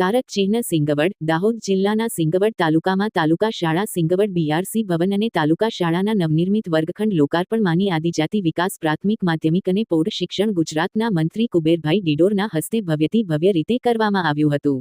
તારક ચિહ્ન સિંગવડ, દાહોદ જિલ્લાના સિંગવડ તાલુકામાં તાલુકા શાળા સિંગવડ બીઆરસી ભવન અને તાલુકા શાળાના નવનિર્મિત વર્ગખંડ લોકાર્પણમાંની આદિજાતિ વિકાસ પ્રાથમિક માધ્યમિક અને પૌઢ શિક્ષણ ગુજરાતના મંત્રી કુબેરભાઈ ડિડોરના હસ્તે ભવ્યથી ભવ્ય રીતે કરવામાં આવ્યું હતું.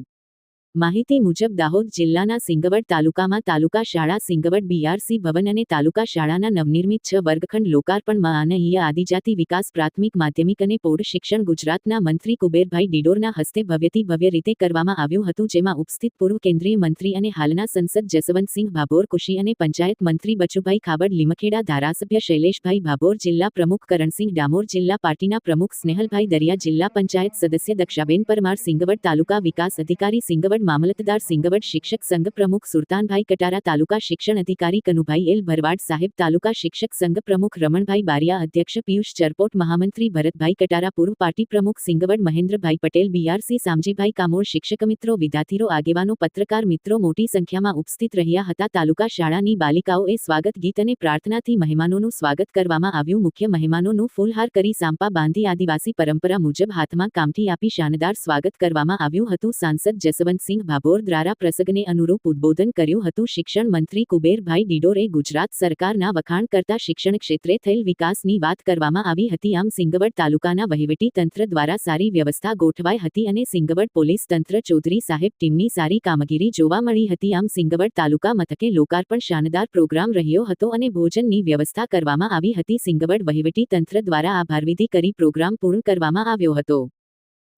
માહિતી મુજબ, દાહોદ જિલ્લાના સિંગવડ તાલુકામાં તાલુકા શાળા સિંગવડ બીઆરસી ભવન અને તાલુકા શાળાના નવનિર્મિત છ વર્ગખંડ લોકાર્પણમાં આનહીય આદિજાતિ વિકાસ પ્રાથમિક માધ્યમિક અને પૌઢ શિક્ષણ ગુજરાતના મંત્રી કુબેરભાઈ ડિડોરના હસ્તે ભવ્યથી ભવ્ય રીતે કરવામાં આવ્યું હતું, જેમાં ઉપસ્થિત પૂર્વ કેન્દ્રીય મંત્રી અને હાલના સંસદ જસવંતસિંહ ભાભોર કુશી અને પંચાયત મંત્રી બચુભાઈ ખાબડ, લીમખેડા ધારાસભ્ય શૈલેષભાઈ ભાભોર, જિલ્લા પ્રમુખ કરણસિંહ ડામોર, જિલ્લા પાર્ટીના પ્રમુખ સ્નેહલભાઈ દરિયા, જિલ્લા પંચાયત સદસ્ય દક્ષાબેન પરમાર, સિંગવડ તાલુકા વિકાસ અધિકારી સિંગવડ મામલતદાર સિંગવડ શિક્ષક સંઘ પ્રમુખ સુરતાનભાઈ કટારા, તાલુકા શિક્ષણ અધિકારી કનુભાઈ એલ ભરવાડ સાહેબ, તાલુકા શિક્ષક સંઘ પ્રમુખ રમણભાઈ બારિયા, અધ્યક્ષ પિયુષ ચરપોટ, મહામંત્રી ભરતભાઈ કટારા, પૂર્વ પાર્ટી પ્રમુખ Singvad Mahendrabhai Patel, B R C Samjibhai Kamol શિક્ષક મિત્રો, વિદ્યાર્થીઓ, આગેવાનો, પત્રકાર મિત્રો મોટી સંખ્યામાં ઉપસ્થિત રહ્યા હતા. તાલુકા શાળાની બાલિકાઓએ સ્વાગત ગીત અને પ્રાર્થનાથી મહેમાનોનું સ્વાગત કરવામાં આવ્યું. મુખ્ય મહેમાનોનું ફૂલહાર કરી સાંપા બાંધી આદિવાસી પરંપરા મુજબ હાથમાં કામઠી આપી શાનદાર સ્વાગત કરવામાં આવ્યું હતું. સાંસદ જસવંતસિંહ ભાભોર દ્વારા પ્રસંગને અનુરૂપ ઉદ્બોધન કર્યું હતું. શિક્ષણ મંત્રી કુબેરભાઈ ડિડોરે ગુજરાત સરકારના વખાણ કરતા શિક્ષણ ક્ષેત્રે થયેલ વિકાસની વાત કરવામાં આવી હતી. આમ સિંગવડ તાલુકાના વહીવટી તંત્ર દ્વારા સારી વ્યવસ્થા ગોઠવાઈ હતી અને સિંગવડ પોલીસ તંત્ર ચૌધરી સાહેબ ટીમની સારી કામગીરી જોવા મળી હતી. આમ સિંગવડ તાલુકા મથકે લોકાર્પણ શાનદાર પ્રોગ્રામ રહ્યો હતો અને ભોજનની વ્યવસ્થા કરવામાં આવી હતી. સિંગવડ વહીવટી તંત્ર દ્વારા આભારવિધિ કરી પ્રોગ્રામ પૂર્ણ કરવામાં આવ્યો હતો.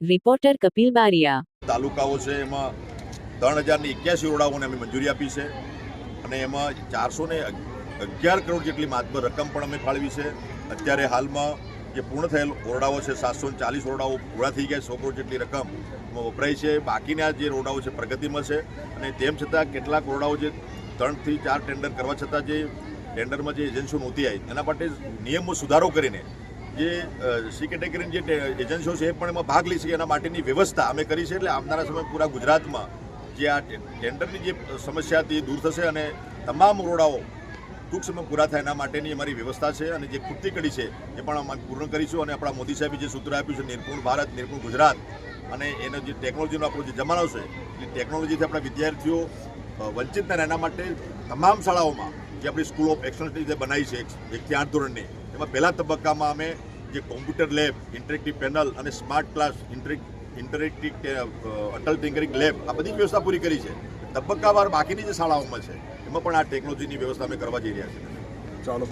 રિપોર્ટર કપિલ બારિયા તાલુકાઓ છે, એમાં ત્રણ હજારની એક્યાસી ઓરડાઓને અમે મંજૂરી આપી છે અને એમાં ચારસો ને અગિયાર કરોડ જેટલી માતબર રકમ પણ અમે ફાળવી છે. અત્યારે હાલમાં જે પૂર્ણ થયેલ ઓરડાઓ છે, સાતસો ચાલીસ ઓરડાઓ પૂરા થઈ ગયા સો કરોડ જેટલી રકમ વપરાય છે. બાકીના જે ઓરડાઓ છે, પ્રગતિમાં છે અને તેમ છતાં કેટલાક ઓરડાઓ જે ત્રણથી ચાર ટેન્ડર કરવા છતાં જે ટેન્ડરમાં જે એજન્સીઓ નહોતી આવી, એના માટે નિયમો સુધારો કરીને જે સી કેટેગરીની જે એજન્સીઓ છે, એ પણ એમાં ભાગ લઈ શકે એના માટેની વ્યવસ્થા અમે કરી છે એટલે આવનારા સમય પૂરા ગુજરાતમાં જે આ ટેન્ડરની જે સમસ્યા હતી એ દૂર થશે અને તમામ રોડાઓ ટૂંક સમય પૂરા થાય. એના માટેની અમારી વ્યવસ્થા છે અને જે ખૂટતી કડી છે એ પણ અમે પૂર્ણ કરીશું અને આપણા મોદી સાહેબે જે સૂત્ર આપ્યું છે, નિર્પુણ ભારત, નિર્પુણ ગુજરાત અને એનો જે ટેકનોલોજીનો આપણો જે જમાનો છે, એ ટેકનોલોજીથી આપણા વિદ્યાર્થીઓ વંચિત ના એના માટે તમામ શાળાઓમાં જે આપણી સ્કૂલ ઓફ એક્સલન્સ જે બનાવી છે એકથી આઠ ધોરણની, એમાં પહેલા તબક્કામાં અમે જે કોમ્પ્યુટર લેબ ઇન્ટરેક્ટિવ પેનલ અને સ્માર્ટ ક્લાસ ઇન્ટરેક ઇન્ટરેક્ટિવ અટલ ટિંકરિંગ લેબ, આ બધી વ્યવસ્થા પૂરી કરી છે. તબક્કાવાર બાકીની જે શાળાઓમાં છે, એમાં પણ આ ટેકનોલોજીની વ્યવસ્થા અમે કરવા જઈ રહ્યા છીએ. ચાલો.